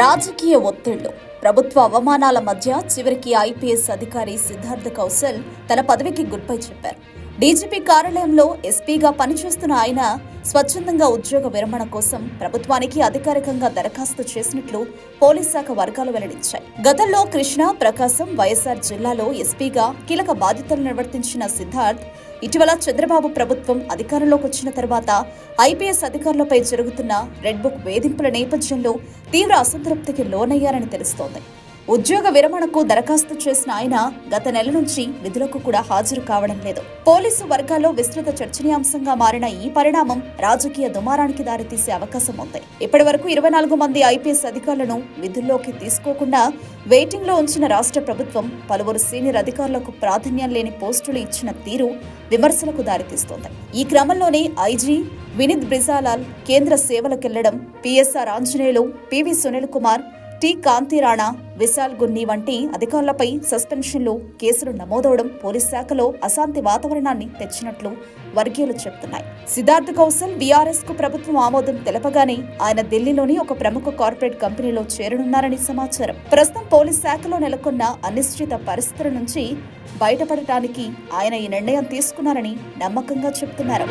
రాజకీయ ఒత్తిళ్ళు. ప్రభుత్వ అవమానాల మధ్య చివరికి ఐపీఎస్ అధికారి సిద్ధార్థ కౌశల్ తన పదవికి గుడ్ బై చెప్పారు. డీజీపీ కార్యాలయంలో ఎస్పీగా పనిచేస్తున్న ఆయన స్వచ్ఛందంగా ఉద్యోగ విరమణ కోసం ప్రభుత్వానికి అధికారికంగా దరఖాస్తు చేసినట్లు పోలీస్ శాఖ వర్గాలు వెల్లడించాయి. గతంలో కృష్ణా ప్రకాశం వైఎస్ఆర్ జిల్లాలో ఎస్పీగా కీలక బాధ్యతలు నిర్వర్తించిన సిద్ధార్థ్ ఇటీవల చంద్రబాబు ప్రభుత్వం అధికారంలోకి వచ్చిన తర్వాత ఐపీఎస్ అధికారులపై జరుగుతున్న రెడ్ బుక్ వేధింపుల నేపథ్యంలో తీవ్ర అసంతృప్తికి లోనయ్యారని తెలుస్తోంది. ఉద్యోగ విరమణకు దరఖాస్తు చేసిన ఆయన గత నెల నుంచి విధులకు కూడా హాజరు కావడం లేదు. పోలీసు వర్గాల్లో విస్తృత చర్చనీయాంశంగా మారిన ఈ పరిణామం రాజకీయ దుమారానికి దారితీసే అవకాశం ఉంది. ఇప్పటి వరకు ఇరవై నాలుగు మంది ఐపీఎస్ అధికారులను విధుల్లోకి తీసుకోకుండా వెయిటింగ్లో ఉంచిన రాష్ట్ర ప్రభుత్వం పలువురు సీనియర్ అధికారులకు ప్రాధాన్యం లేని పోస్టులు ఇచ్చిన తీరు విమర్శలకు దారితీస్తోంది. ఈ క్రమంలోనే ఐజీ వినీత్ బ్రిజాలాల్ కేంద్ర సేవలకెళ్ళడం PSR Anjaneyulu PV Sunil Kumar T Kanthi Rana Vishal Gunni వంటి అధికారులపై సస్పెన్షన్లు కేసులు నమోదవడం పోలీస్ శాఖలో అశాంతి వాతావరణాన్ని తెచ్చినట్లు వర్గీయులు చెబుతున్నాయి. సిద్ధార్థ్ కౌశల్ బీఆర్ఎస్కు ప్రభుత్వం ఆమోదం తెలపగానే ఆయన ఢిల్లీలోని ఒక ప్రముఖ కార్పొరేట్ కంపెనీలో చేరనున్నారని సమాచారం. ప్రస్తుతం పోలీస్ శాఖలో నెలకొన్న అనిశ్చిత పరిస్థితుల నుంచి బయటపడటానికి ఆయన ఈ నిర్ణయం తీసుకున్నారని నమ్మకంగా చెబుతున్నారు.